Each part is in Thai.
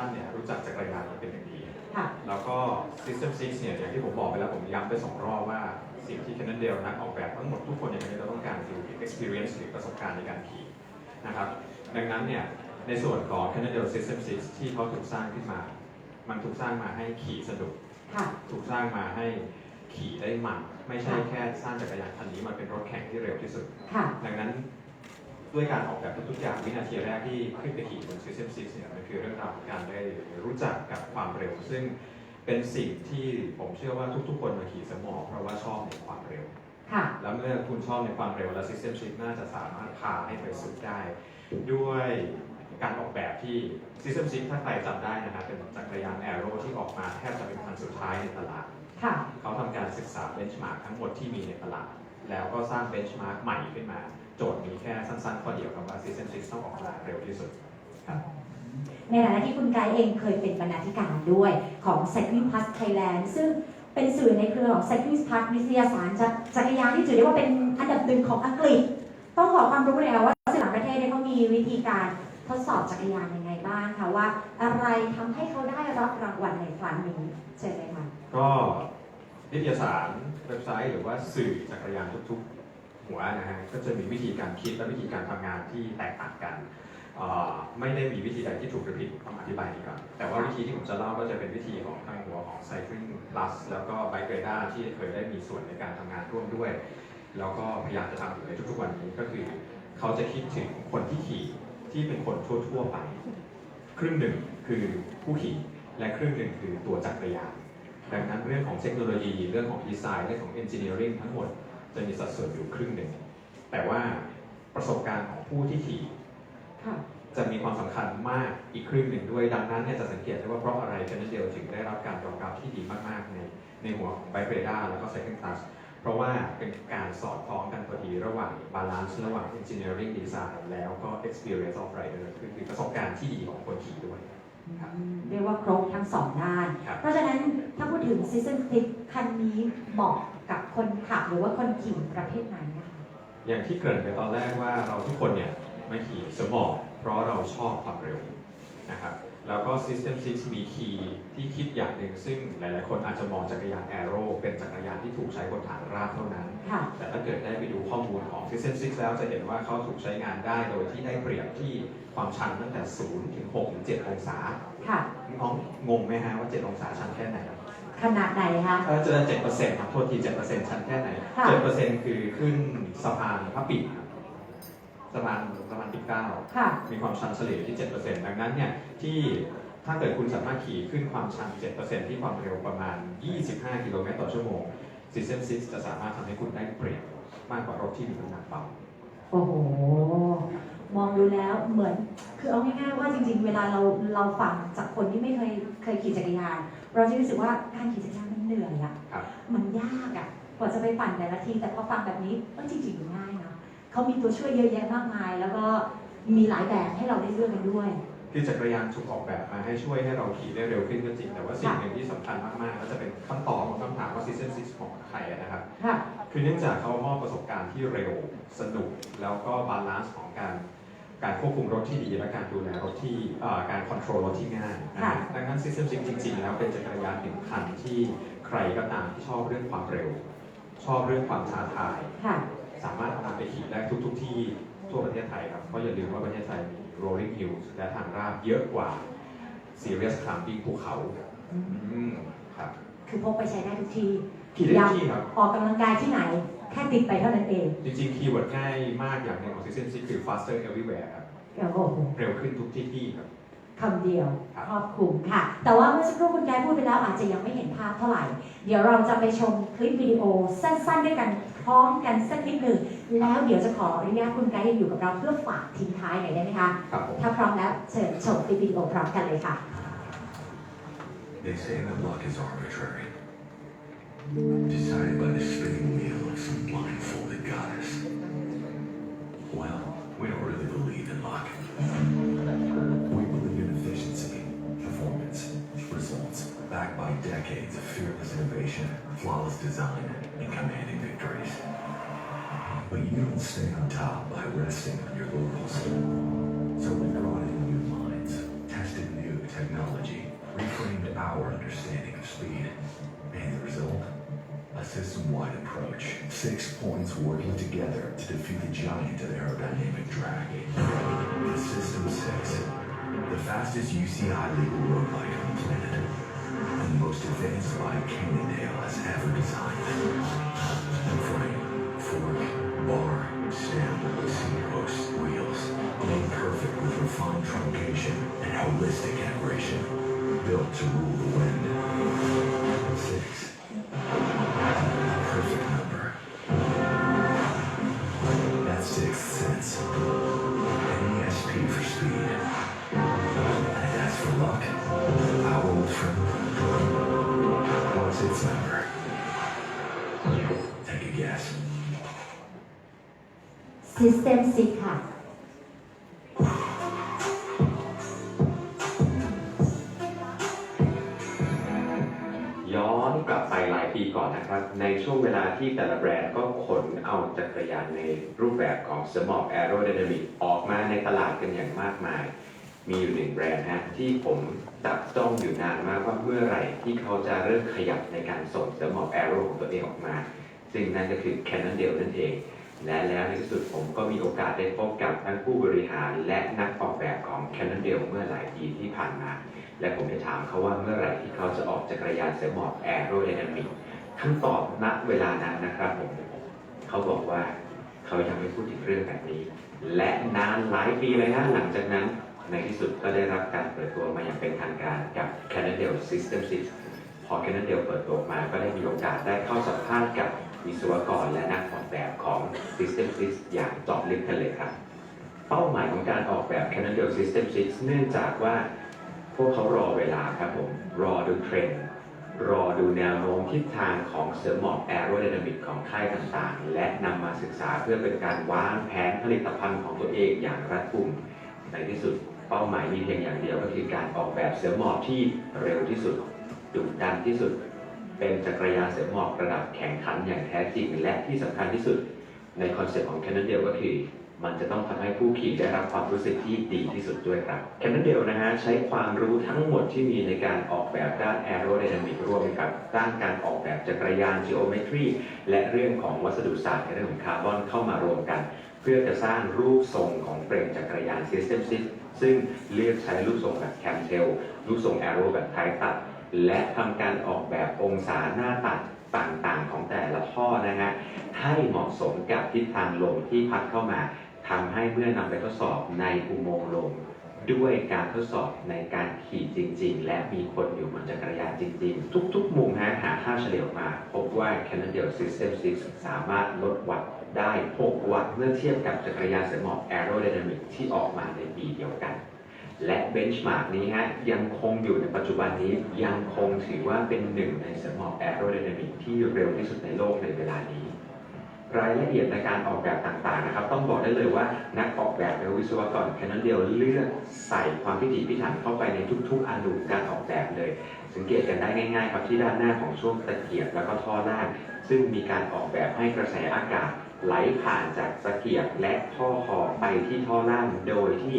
ท่านเนี่ยรู้จักจักรยานนี้เป็นอย่างดี ค่ะ แล้วก็ System 6เนี่ยอย่างที่ผมบอกไปแล้วผมย้ำไปสองรอบว่าสิ่งที่ Cannondale นักออกแบบทั้งหมดทุกคนอย่างนี้เราต้องการคือ experience หรือประสบการณ์ในการขี่นะครับ ดังนั้นเนี่ยในส่วนของ Cannondale System 6 ที่เขาถูกสร้างขึ้นมา มันถูกสร้างมาให้ขี่สนุก ค่ะ ถูกสร้างมาให้ขี่ได้มัน ไม่ใช่แค่สร้างจักรยานคันนี้มาเป็นรถแข่งที่เร็วที่สุด ค่ะ ดังนั้น ด้วยการออกแบบทุกๆอย่างวินาทีแรกที่ขึ้นไปขี่บน System 6เนี่ยมันคือเรื่องราวของการได้รู้จักกับความเร็ว ซึ่งเป็นสิ่งที่ผมเชื่อว่าทุกๆ คนมาขี่สมองเพราะว่าชอบในความเร็ว ค่ะ แล้วเมื่อคุณชอบในความเร็วแล้ว System 6น่าจะสามารถพาให้ไปสุดได้ ด้วยการออกแบบที่ System 6ถ้าใครจำได้นะครับเป็นจักรยานแอโร่ที่ออกมาแทบจะเป็นคันสุดท้ายในตลาดค่ะ เขาทำการศึกษาเบนช์มาร์กทั้งหมดที่มีในตลาด แล้วก็สร้างเบนช์มาร์กใหม่ขึ้นมา โจทย์มีแค่สั้นๆข้อเดียวครับว่า System 6ต้องออกมาเร็วที่สุดครับในฐานะที่คุณไกด์เองเคยเป็นบรรณาธิการด้วยของ Cycling Plus Thailand ซึ่งเป็นสื่อในเครือของ Cycling Plus นิตยสารจักจักรยานที่ถือได้ว่าเป็นอันดับหนึ่งของอังกฤษ ต้องขอความรู้เลยค่ะว่าสื่อต่างประเทศเนี่ยเขามีวิธีการทดสอบจักรยานยังไงบ้างคะว่า อะไรทำให้เขาได้รับรางวัลในครั้งนี้เชิญเลยค่ะก็นิตยสารเว็บไซต์หรือว่าสื่อจักรยานทุกๆ หัวนะฮะก็จะมีวิธีการคิดและวิธีการทำงานที่แตกต่างกัน ไม่ได้มีวิธีใดที่ถูกหรือผิดต้องอธิบายนี้ก่อนแต่ว่าวิธีที่ผมจะเล่าก็จะเป็นวิธีของทางหัวของ Cycling Plus แล้วก็ Bike r a d a ที่เคยได้มีส่วนในการทำงานร่วมด้วย แล้วก็พยายามจะทำอยู่ในทุกๆวันนี้ก็คือ เขาจะคิดถึงคนที่ขี่ที่เป็นคนทั่วๆไป ครึ่งหนึ่งคือผู้ขี่และครึ่งหนึ่งคือตัวจักรยานดังนั้นเรื่องของเทคโนโลยีเรื่องของดีไซน์เรื่องของเอนจิเนียริงทั้งหมด จะมีสัดส่วนอยู่ครึ่งหนึ่ง แต่ว่าประสบการณ์ของผู้ที่ขี่ค่ะจะมีความสำคัญมากอีกครึ่งหนึ่งด้วย ดังนั้นเนี่ยจะสังเกตได้ว่าเพราะอะไรแคนาเดียถึงได้รับการยอมรับที่ดีมากๆในในหัวของไบเ r ด้าแล้วก็ Second Class เพราะว่าเป็นการสอดคล้องกันพอดีระหว่างบาลานซ์ระหว่าง engineering design แล้วก็ experience of rider คือคือประสบการณ์ที่ดีของคนขี่ด้วยครับเรียกว่าครบทั้งสองด้านครับเพราะฉะนั้นถ้าพูดถึงซีซันคลิปคันนี้เหมาะ กับคนขับหรือว่าคนขี่ประเภทไหนนะคะอย่างที่เกริ่นไปตอนแรกว่าเราทุกคนเนี่ยมาขี่สมองเพราะเราชอบความเร็วนะครับแล้วก็ System 6 มีคีย์ที่คิดอย่างหนึ่งซึ่งหลาย ๆ คนอาจจะมองจักรยานแอโร่เป็นจักรยานที่ถูกใช้บนฐานราบเท่านั้นค่ะแต่ถ้าเกิดได้ไปดูข้อมูลของ System 6 แล้วจะเห็นว่าเขาถูกใช้งานได้โดยที่ได้เปรียบที่ความชันตั้งแต่ 0 ถึง 6 ถึง 7 องศาค่ะน้องงงไหมฮะว่า 7 องศาชันแค่ไหน ขนาดไหนคะเออจะเจ็ดเปอร์เซ็นต์ครับโทษทีเจ็ดเปอร์เซ็นต์ชันแค่ไหนค่ะ เจ็ดเปอร์เซ็นต์คือขึ้นสะพานพระปิ่นครับสะพานสะพานปิ่นเกล้าค่ะ มีความชันเฉลี่ยที่7%ดังนั้นเนี่ยที่ถ้าเกิดคุณสามารถขี่ขึ้นความชัน7%ที่ความเร็วประมาณ 25 กิโลเมตรต่อชั่วโมง System 6จะสามารถทำให้คุณได้เปรียบมากกว่ารถที่มีน้ำหนักเบา โอ้โห มองดูแล้วเหมือน คือเอาง่ายๆว่าจริง ๆ เวลาเราเราฟังจากคนที่ไม่เคยเคยขี่จักรยาน เราจะรู้สึกว่าการขี่จักรยานมันเหนื่อยอะครับ มันยากอะกว่าจะไปปั่นแต่ละที แต่พอฟังแบบนี้เออจริงๆมันง่ายนะเขามีตัวช่วยเยอะแยะมากมาย แล้วก็มีหลายแบบให้เราได้เลือกกันด้วย คือจักรยานถูกออกแบบมาให้ช่วยให้เราขี่ได้เร็วขึ้นก็จริง แต่ว่าสิ่งค่ะหนึ่งที่สำคัญมากๆและจะเป็นคำตอบของคำถามว่า System 6ของใครอะนะครับ ค่ะ คือเนื่องจากเขามอบประสบการณ์ที่เร็ว สนุก แล้วก็บาลานซ์ของการ การควบคุมรถที่ดี และการดูแลรถที่เอ่อการคอนโทรลรถที่ง่ายนะค่ะฮะดังนั้น System 6จริงๆ แล้วเป็นจักรยานหนึ่งคันที่ใครก็ตามที่ชอบเรื่องความเร็ว ชอบเรื่องความท้าทายค่ะสามารถเอามาไปขี่ได้ทุกๆที่ทั่วประเทศไทยครับเพราะอย่าลืมว่าประเทศไทยมี rolling hills และทางราบเยอะกว่า serious climbing ภูเขาอืมอืมครับคือพกไปใช้ได้ทุกที่ขี่ได้ทุกที่ครับออกกำลังกายที่ไหน แค่ติดไปเท่านั้นเองจริงๆ คีย์เวิร์ดง่ายมากอย่างหนึ่งของ System 6คือ faster everywhere ครับโอ้โหเร็วขึ้นทุกที่ที่ครับ คำเดียวครับ ครอบคลุมค่ะ แต่ว่าเมื่อสักครู่คุณแกพูดไปแล้วอาจจะยังไม่เห็นภาพเท่าไหร่ เดี๋ยวเราจะไปชมคลิปวิดีโอสั้นๆ ด้วยกันพร้อมกันสักนิดหนึ่ง แล้วเดี๋ยวจะขออนุญาตคุณไกด์ยังอยู่กับเราเพื่อฝากทิ้งท้ายหน่อยได้ไหมคะ ครับผม ถ้าพร้อมแล้วเชิญชมคลิปวิดีโอพร้อมกันเลยค่ะ They say that luck is arbitrary, decided by the spinning wheel of some blindfolded goddess. Well, we don't really believe in luck. We believe in efficiency, performance, results, backed by decades of fearless innovation, flawless design, and commanding victories. But you don't stay on top by resting on your laurels. So we brought in new minds, tested new technology reframed our understanding of speed. And the result? A system-wide approach. Six points working together to defeat the giant of aerodynamic drag. The System 6. The fastest UCI legal road on the planet. And the most advanced bike Cannondale has ever designed. Frame, fork, bar, stem, seat post, wheels. Made perfect with refined truncation and holistic integration. Built to rule the wind. System 6ค่ะย้อนกลับไปหลายปีก่อนนะครับ ในช่วงเวลาที่แต่ละแบรนด์ก็ขนเอาจักรยานในรูปแบบของ Smart Aerodynamic ออกมาในตลาดกันอย่างมากมาย มีอยู่หนึ่งแบรนด์ฮะที่ผมจับจ้องอยู่นานมากว่าเมื่อไหร่ที่เขาจะเริ่มขยับในการส่ง Smart Aero ของตัวเองออกมา ซึ่งนั่นก็คือ Cannondale นั่นเอง และแล้วในที่สุดผมก็มีโอกาสได้พบกับทั้งผู้บริหารและนักออกแบบของ Cannondale เมื่อหลายปีที่ผ่านมา และผมได้ถามเขาว่าเมื่อไหร่ที่เขาจะออกจักรยานเสือหมอบแอโรไดนามิกคำตอบณเวลานั้นนะครับผมเขาบอกว่าเขายังไม่พูดถึงเรื่องแบบนี้ และนานหลายปีเลยนะหลังจากนั้น ในที่สุดก็ได้รับการเปิดตัวมาอย่างเป็นทางการกับ Cannondale System 6พอ Cannondale เปิดตัวมาก็ได้มีโอกาสได้เข้าสัมภาษณ์กับ วิศวกรและนักออกแบบของ System 6 อย่างจาะลึกกันเลยครับ เป้าหมายของการออกแบบ Cannondale System 6 เนื่องจากว่า พวกเขารอเวลาครับผม รอดูเทรนด์รอดูแนวโน้มทิศทางของเสริมหมอบแอโรไดนามิกของค่ายต่างๆ และนำมาศึกษาเพื่อเป็นการวางแผนผลิตภัณฑ์ของตัวเองอย่างรัดกุม ในที่สุดเป้าหมายมีเพียงอย่างเดียวก็คือการออกแบบเสริมหมอบที่เร็วที่สุดดุดันที่สุด เป็นจักรยานเสริมหมอบระดับแข่งขันอย่างแท้จริง และที่สำคัญที่สุดในคอนเซ็ปต์ของ Cannondale ก็คือมันจะต้องทำให้ผู้ขี่ได้รับความรู้สึกที่ดีที่สุดด้วยครับ Cannondale นะฮะใช้ความรู้ทั้งหมดที่มีในการออกแบบด้าน aerodynamic ร่วมกับด้านการออกแบบจักรยาน geometry และเรื่องของวัสดุศาสตร์ในเรื่องของคาร์บอนเข้ามารวมกัน เพื่อจะสร้างรูปทรงของเฟรมจักรยาน System 6ซึ่งเลือกใช้รูปทรงแบบแคมเทลรูปทรงแอโรแบบไทตัด และทำการออกแบบองศาหน้าตัดต่างๆของแต่ละท่อนะฮะให้เหมาะสมกับทิศทางลมที่พัดเข้ามาทำให้เมื่อนำไปทดสอบในอุโมงค์ลมด้วยการทดสอบในการขี่จริง ๆ และมีคนอยู่บนจักรยานจริง ๆ ทุก ๆ มุมฮะหาค่าเฉลี่ยออกมา พบว่า Cannondale System 6 สามารถลดวัตต์ได้ 6 วัตต์เมื่อเทียบกับจักรยานเสริมหมอบ Aerodynamic ที่ออกมาในปีเดียวกัน และเบนช์มาร์กนี้ฮะยังคงอยู่ในปัจจุบันนี้ยังคงถือว่าเป็นหนึ่งในสมอบแอโรไดนามิกที่เร็วที่สุดในโลกในเวลานี้ รายละเอียดในการออกแบบต่างๆนะครับ ต้องบอกได้เลยว่านักออกแบบและวิศวกรแค่นั้นเดียวเลือกใส่ความพิถีพิถันเข้าไปในทุกๆอนุการออกแบบเลย สังเกตกันได้ง่ายๆครับที่ด้านหน้าของช่วงตะเกียบแล้วก็ท่อล่าง ซึ่งมีการออกแบบให้กระแสอากาศไหลผ่านจากตะเกียบและท่อคอไปที่ท่อล่างโดยที่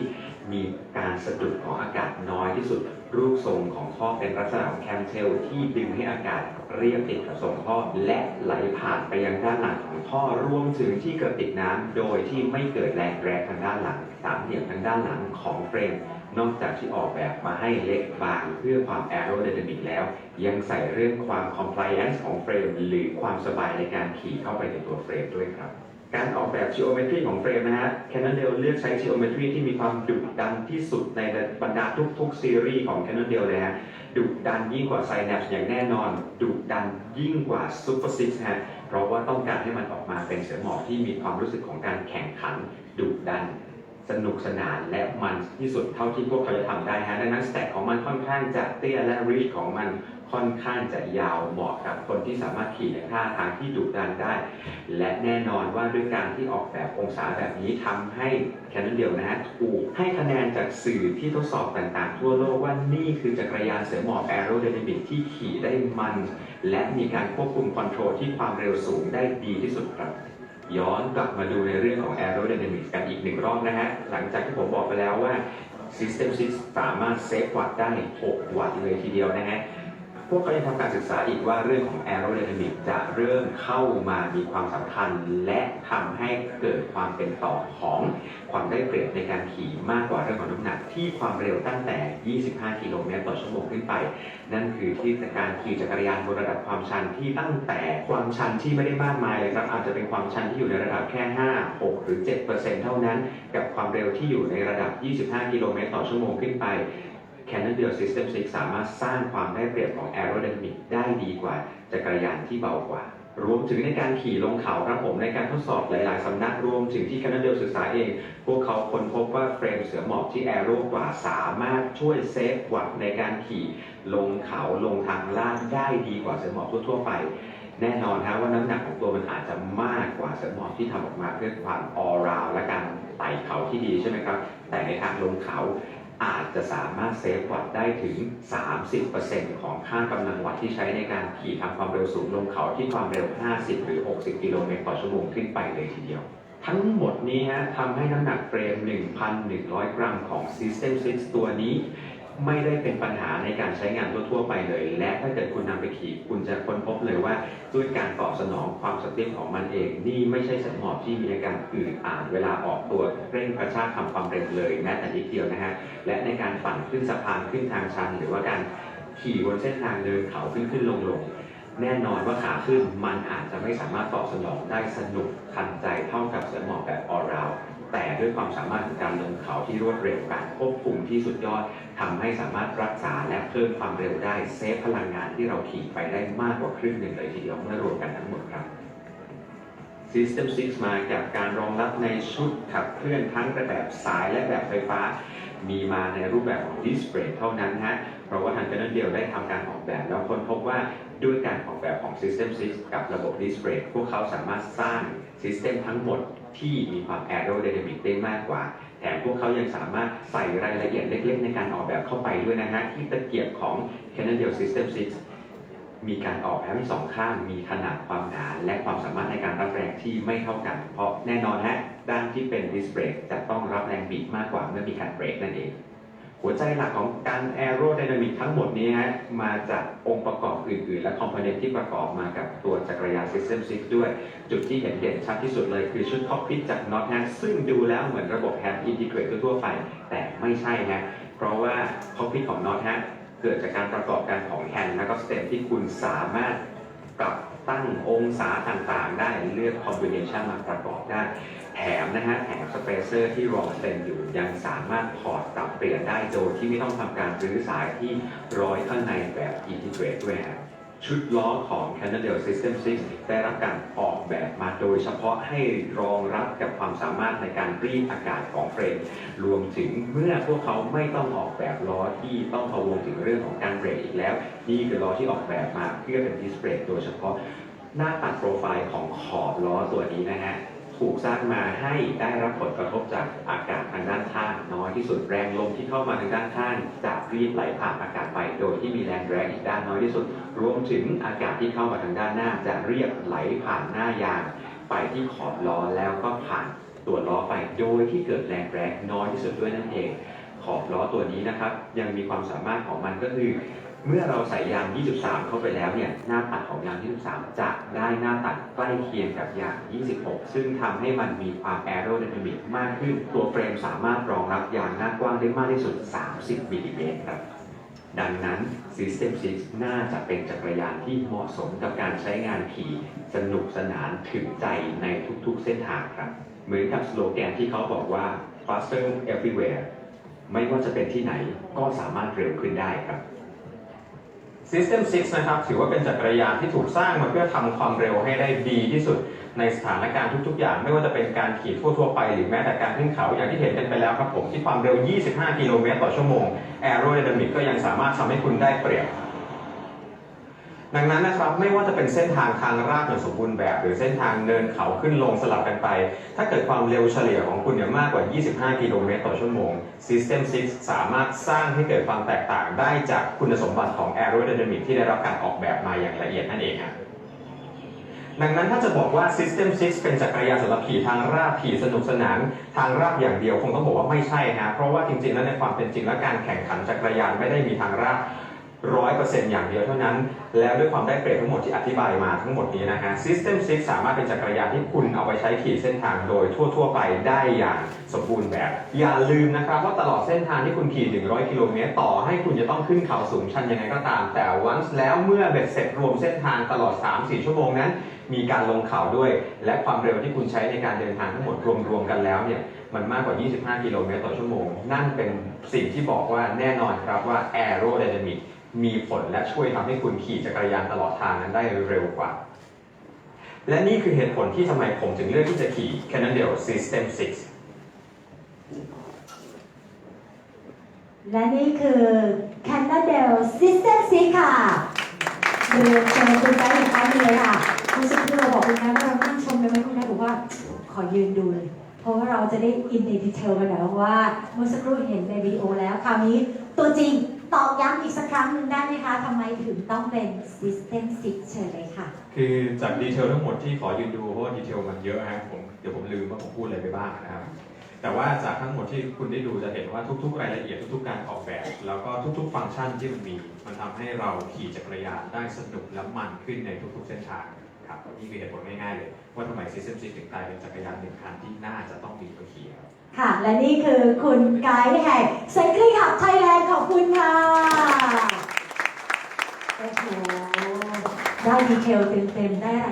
มีการสะดุดของอากาศน้อยที่สุด รูปทรงของท่อเป็นลักษณะของแคมเทลที่ดึงให้อากาศเรียบติดกับทรงท่อและไหลผ่านไปยังด้านหลังของท่อรวมถึงที่เกระติกน้ำโดยที่ไม่เกิดแรงแรงทางด้านหลังสามเหลี่ยมทางด้านหลังของเฟรมนอกจากที่ออกแบบมาให้เล็กบางเพื่อความแอโรไดนามิกแล้ว ยังใส่เรื่องความ compliance ของเฟรมหรือความสบายในการขี่เข้าไปในตัวเฟรมด้วยครับ การออกแบบ geometry ของเฟรมนะฮะ Cannondale เลือกใช้ geometry ที่มีความดุดันที่สุดในบรรดาทุกๆ ซีรีส์ของ Cannondale เลยฮะดุดันยิ่งกว่า Synapse อย่างแน่นอนดุดันยิ่งกว่า Super 6ฮะเพราะว่าต้องการให้มันออกมาเป็นเสือหมอบที่มีความรู้สึกของการแข่งขันดุดันสนุกสนานและมันที่สุดเท่าที่พวกเขาจะทำได้ฮะดังนั้นสแต็กของมันค่อนข้างจะเตี้ยและรีชของมัน ค่อนข้างจะยาวเหมาะกับคนที่สามารถขี่ในท่าทางที่ดุดันได้ และแน่นอนว่าด้วยการที่ออกแบบองศาแบบนี้ทำให้แค่นนอนเดียวนะฮะถูกให้คะแนนจากสื่อที่ทดสอบต่างๆ ทั่วโลกว่านี่คือจักรยานเสือหมอบแอโรไดนามิกที่ขี่ได้มัน และมีการควบคุมคอนโทรลที่ความเร็วสูงได้ดีที่สุดครับย้อนกลับมาดูในเรื่องของ aerodynamics กันอีกหนึ่งรอบนะฮะ หลังจากที่ผมบอกไปแล้วว่า System 6 สามารถเซฟวัตต์ได้ 6 วัตต์เลยทีเดียวนะฮะ พวกเขายังทำการศึกษาอีกว่าเรื่องของ aerodynamic จะเริ่มเข้ามามีความสำคัญ และทำให้เกิดความเป็นต่อของความได้เปรียบในการขี่มากกว่าเรื่องของน้ำหนัก ที่ความเร็วตั้งแต่ 25 กิโลเมตรต่อชั่วโมงขึ้นไป นั่นคือที่การขี่จักรยานบนระดับความชันที่ตั้งแต่ความชันที่ไม่ได้มากมายเลยครับอาจจะเป็นความชันที่อยู่ในระดับแค่ 5 6 หรือ 7%เท่านั้น กับความเร็วที่อยู่ในระดับ 25 กิโลเมตรต่อชั่วโมงขึ้นไป Cannondale System 6 สามารถสร้างความได้เปรียบของ aerodynamic ได้ดีกว่าจักรยานที่เบากว่า รวมถึงในการขี่ลงเขาครับผมในการทดสอบหลาย ๆ สำนักรวมถึงที่ Cannondale ศึกษาเอง พวกเขาค้นพบว่าเฟรมเสือหมอบที่แอโร่กว่าสามารถช่วยเซฟวัตต์ในการขี่ลงเขาลงทางลาดได้ดีกว่าเสือหมอบทั่ว ๆ ไปแน่นอนฮะว่าน้ำหนักของตัวมันอาจจะมากกว่าเสือหมอบที่ทำออกมาเพื่อความ all round และการไต่เขาที่ดีใช่ไหมครับ แต่ในทางลงเขา อาจจะสามารถเซฟวัตได้ถึง 30%ของค่ากำลังวัตที่ใช้ในการขี่ทำความเร็วสูงลงเขาที่ความเร็ว 50 หรือ 60 กิโลเมตรต่อชั่วโมงขึ้นไปเลยทีเดียว ทั้งหมดนี้ฮะทำให้น้ำหนักเฟรม 1,100 กรัมของ System 6 ตัวนี้ ไม่ได้เป็นปัญหาในการใช้งานทั่วๆไปเลย และถ้าเกิดคุณนำไปขี่คุณจะค้นพบเลยว่าด้วยการตอบสนองความสติของมันเอง นี่ไม่ใช่สมอบที่มีอาการอืดอ่าดเวลาออกตัวเร่งกระชากทำความเร็วเลยแม้แต่นิดเดียวนะฮะและในการปั่นขึ้นสะพานขึ้นทางชัน หรือว่าการขี่บนเส้นทางเดินเขาขึ้นขึ้นลงลงแน่นอนว่าขาขึ้นมันอาจจะไม่สามารถตอบสนองได้สนุกทันใจเท่ากับเสือหมอบแบบออราว แต่ด้วยความสามารถของการลงเขาที่รวดเร็วการควบคุมที่สุดยอดทำให้สามารถรักษาและเพิ่มความเร็วได้เซฟพลังงานที่เราขี่ไปได้มากกว่าครึ่งหนึ่งเลยทีเดียวเมื่อรวมกันทั้งหมดครับ System 6 มากับการรองรับในชุดขับเคลื่อนทั้งแบบสายและแบบไฟฟ้า มีมาในรูปแบบของดิสเบรกเท่านั้นฮะเพราะว่าทาง Canon เดียวได้ทำการออกแบบแล้วค้นพบว่าด้วยการออกแบบของ System 6 กับระบบดิสเบรกพวกเขาสามารถสร้าง System ทั้งหมด ที่มีความแอโรไดนามิกได้มากกว่า แถมพวกเขายังสามารถใส่รายละเอียดเล็กๆ ในการออกแบบเข้าไปด้วยนะฮะ ที่ตะเกียบของ Canon d e l System 6 มีการออกแบบทั้งสองข้างมีขนาดความหนาและความสามารถในการรับแรงที่ไม่เท่ากัน เพราะแน่นอนฮะด้านที่เป็นดิสเบรกจะต้องรับแรงบีบมากกว่าเมื่อมีการเบรกนั่นเอง หัวใจหลักของการแอโร d y นามิกทั้งหมดนี้ฮะมาจากองค์ประกอบอื่น ๆ และคอมโพเนนต์ที่ประกอบมากับตัวจักรยาน System 6 ด้วย จุดที่เห็นเด่นชัดที่สุดเลยคือชุดคอกพิทจากน็อตฮะซึ่งดูแล้วเหมือนระบบแฮนด์อินทิเกรตทั่วไป แต่ไม่ใช่ฮะเพราะว่าคอกพิทของน็อตฮะเกิดจากการประกอบกันของแฮนด์และก็สเต็มที่คุณสามารถปรับตั้งองศาต่างๆ ได้เลือกคอมบิเนชันมาประกอบได้ แถมนะฮะแถมสเปเซอร์ที่รองเต็มอยู่ยังสามารถถอดปรับเปลี่ยนได้โดยที่ไม่ต้องทำการรื้อสายที่ร้อยข้างในแบบอินทิเกรตด้วยฮะชุดล้อของ Cannondale System 6 ได้รับการออกแบบมาโดยเฉพาะให้รองรับกับความสามารถในการรีดอากาศของเฟรม รวมถึงเมื่อพวกเขาไม่ต้องออกแบบล้อที่ต้องพะวงถึงเรื่องของการเบรกอีกแล้ว นี่คือล้อที่ออกแบบมาเพื่อเป็นดิสเบรกโดยเฉพาะหน้าตัดโปรไฟล์ของขอบล้อตัวนี้นะฮะ ถูกสร้างมาให้ได้รับผลกระทบจากอากาศทางด้านข้างน้อยที่สุดแรงลมที่เข้ามาทางด้านข้างจะรีดไหลผ่านอากาศไป โดยที่มีแรงแรงอีกด้านน้อยที่สุด รวมถึงอากาศที่เข้ามาทางด้านหน้า จะเรียกไหลผ่านหน้ายาง ไปที่ขอบล้อแล้วก็ผ่านตัวล้อไปโดยที่เกิดแรงแรงน้อยที่สุดด้วยนั่นเอง ขอบล้อตัวนี้นะครับ ยังมีความสามารถของมันก็คือ เมื่อเราใส่ยาง 23 เข้าไปแล้วเนี่ยหน้าตัดของยาง 23 จะได้หน้าตัดใกล้เคียงกับยาง 26 ซึ่งทำให้มันมีความแอโร d y นามิกมากขึ้น ตัวเฟรมสามารถรองรับยางหน้ากว้างได้มากที่สุด 30มิลลิเมตรครับ ดังนั้น System 6 น่าจะเป็นจักรยานที่เหมาะสมกับการใช้งานขี่สนุกสนานถึงใจในทุกๆเส้นทางครับ เหมือนกับสโลแกนที่เขาบอกว่า faster everywhere ไม่ว่าจะเป็นที่ไหนก็สามารถเร็วขึ้นได้ครับ System 6 นะครับ ถือว่าเป็นจักรยานที่ถูกสร้างมาเพื่อทำความเร็วให้ได้ดีที่สุดในสถานการณ์ทุกๆ อย่าง ไม่ว่าจะเป็นการขี่ทั่วๆไปหรือแม้แต่การขึ้นเขาอย่างที่เห็นกันไปแล้วครับผมที่ความเร็ว 25 กิโลเมตรต่อชั่วโมง Aerodynamic ก็ยังสามารถทำให้คุณได้เปรียบ ดังนั้นนะครับไม่ว่าจะเป็นเส้นทางทางราบอย่างสมบูรณ์แบบ หรือเส้นทางเนินเขาขึ้นลงสลับกันไป ถ้าเกิดความเร็วเฉลี่ยของคุณเนี่ยมากกว่า 25 กิโลเมตรต่อชั่วโมง System 6 สามารถสร้างให้เกิดความแตกต่างได้จากคุณสมบัติของ Aerodynamic ที่ได้รับการออกแบบมาอย่างละเอียดนั่นเองครับดังนั้นถ้าจะบอกว่า System 6 เป็นจักรยานสำหรับขี่ทางราบขี่สนุกสนาน ทางราบอย่างเดียวคงต้องบอกว่าไม่ใช่นะเพราะว่าจริงๆแล้วในความเป็นจริงและการแข่งขันจักรยานไม่ได้มีทางราบ ร้อยเปอร์เซ็นต์อย่างเดียวเท่านั้น แล้วด้วยความได้เปรียบทั้งหมดที่อธิบายมาทั้งหมดนี้นะฮะ System 6 สามารถเป็นจักรยานที่คุณเอาไปใช้ขี่เส้นทางโดยทั่ว ๆ ไปได้อย่างสมบูรณ์แบบ อย่าลืมนะครับว่าตลอดเส้นทางที่คุณขี่ 100 กิโลเมตรต่อให้คุณจะต้องขึ้นเขาสูงชันยังไงก็ตาม แต่วันแล้วเมื่อเบ็ดเสร็จรวมเส้นทางตลอด 3-4 ชั่วโมงนั้น มีการลงเขาด้วย และความเร็วที่คุณใช้ในการเดินทางทั้งหมดรวมๆกันแล้วเนี่ยมันมากกว่า 25 กิโลเมตรต่อชั่วโมง นั่นเป็นสิ่งที่บอกว่าแน่นอนครับว่า aerodynamic มีผลและช่วยทำให้คุณขี่จักรยานตลอดทางนั้นได้เร็วกว่า และนี่คือเหตุผลที่ทำไมผมถึงเลือกที่จะขี่ Cannondale System และนี่คือ Cannondale System 6 ค่ะเรียนเชิญคุณได์อีกครั้งนึงเลยค่ะคุณสักครู่เราบอกคุณไกด์ว่าเรานั่งชมกันไหมคุณไกด์บอกว่าขอยืนดูเลยเพราะว่าเราจะได้อินในดีเทลกันหน่อยว่าเมื่อสักครู่เห็นในวิดีโอแล้วคราวนี้ตัวจริง ตอกย้ำอีกสักครั้งหนึ่งได้ไหมคะทำไมถึงต้องเป็น System 6เชิญเลยค่ะ คือจากดีเทลทั้งหมดที่ขอยืนดูเพราะว่าดีเทลมันเยอะฮะผมเดี๋ยวผมลืมว่าผมพูดอะไรไปบ้างนะครับ แต่ว่าจากทั้งหมดที่คุณได้ดูจะเห็นว่าทุก ๆ รายละเอียดทุกๆ การออกแบบ แล้วก็ทุกๆ ฟังก์ชันที่มันมี มันทำให้เราขี่จักรยานได้สนุกและมันขึ้นในทุกๆ เส้นทางครับนี่คือเหตุผลง่ายๆเลย ว่าทำไม System 6ถึงกลายเป็นจักรยานหนึ่งคันที่น่าจะต้องมีตัวขี่ครับ ค่ะ และนี่คือคุณไกด์แห่งไซคลิงขับไทยแลนด์ขอบคุณค่ะ โอ้โห ได้ดีเทลเต็มๆได้